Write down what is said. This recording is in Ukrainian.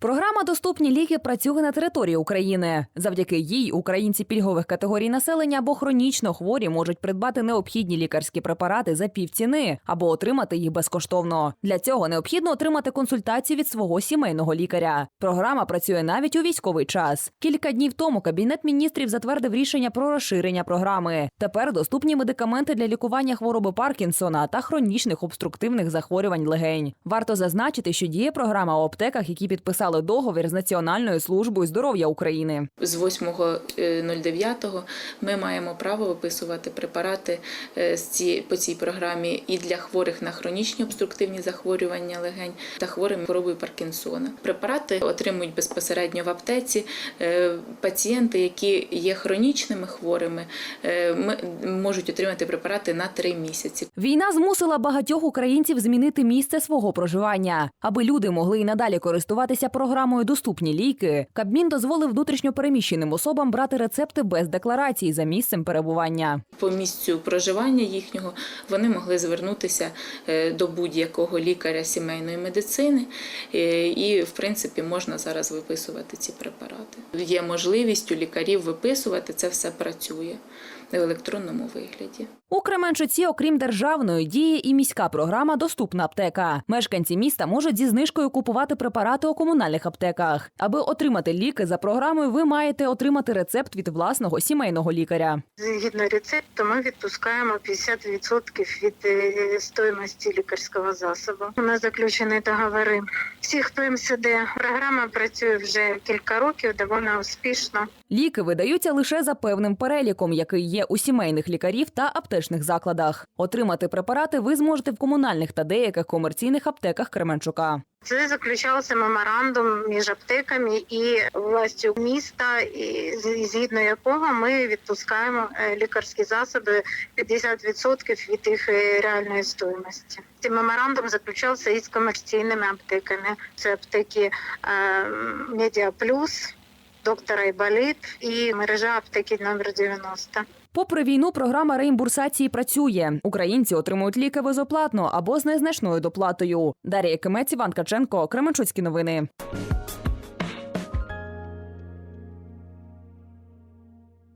Програма Доступні ліки працює на території України. Завдяки їй українці пільгових категорій населення або хронічно хворі можуть придбати необхідні лікарські препарати за півціни або отримати їх безкоштовно. Для цього необхідно отримати консультацію від свого сімейного лікаря. Програма працює навіть у військовий час. Кілька днів тому кабінет міністрів затвердив рішення про розширення програми. Тепер доступні медикаменти для лікування хвороби Паркінсона та хронічних обструктивних захворювань легень. Варто зазначити, що діє програма у аптеках, які підписали договір з Національною службою здоров'я України. З 8.09 ми маємо право виписувати препарати е, з ці- по цій програмі і для хворих на хронічні обструктивні захворювання легень та хворим хворобою Паркінсона. Препарати отримують безпосередньо в аптеці е, пацієнти, які є хронічними хворими, е, ми- можуть отримати препарати на 3 місяці. Війна змусила багатьох українців змінити місце свого проживання, аби люди могли і надалі користуватися програмою Доступні ліки. Кабмін дозволив внутрішньопереміщеним особам брати рецепти без декларації за місцем перебування. по місцю проживання їхнього вони могли звернутися е, до будь-якого лікаря сімейної медицини, е, і в принципі можна зараз виписувати ці препарати. Є можливість у лікарів виписувати це все працює в електронному вигляді. У Кременчуці, окрім державної, діє і міська програма Доступна аптека. Мешканці міста можуть зі знижкою купувати препарати у комунальних аптеках. Аби отримати ліки за програмою, ви маєте отримати рецепт від власного сімейного лікаря. Згідно рецепту, ми відпускаємо 50% від е, стоїмості лікарського засобу. У нас заключені договори. Всі, хто МСД, програма працює вже кілька років, доволі успішно. Ліки видаються лише за певним переліком, який є у сімейних лікарів та аптечних закладах. Отримати препарати ви зможете в комунальних та деяких комерційних аптеках Кременчука. Це заключався меморандум між аптеками і властю міста, і згідно якого ми відпускаємо е, лікарські засоби 50% від їх е, реальної стоїмості. Цей меморандум заключався із комерційними аптеками. Це аптеки е, Медіа Плюс, доктора Айболіт і мережа аптеки номер 90. Попри війну, програма реімбурсації працює. Українці отримують ліки безоплатно або з незначною доплатою. Дарія Кимець, Іван Каченко, Кременчуцькі новини.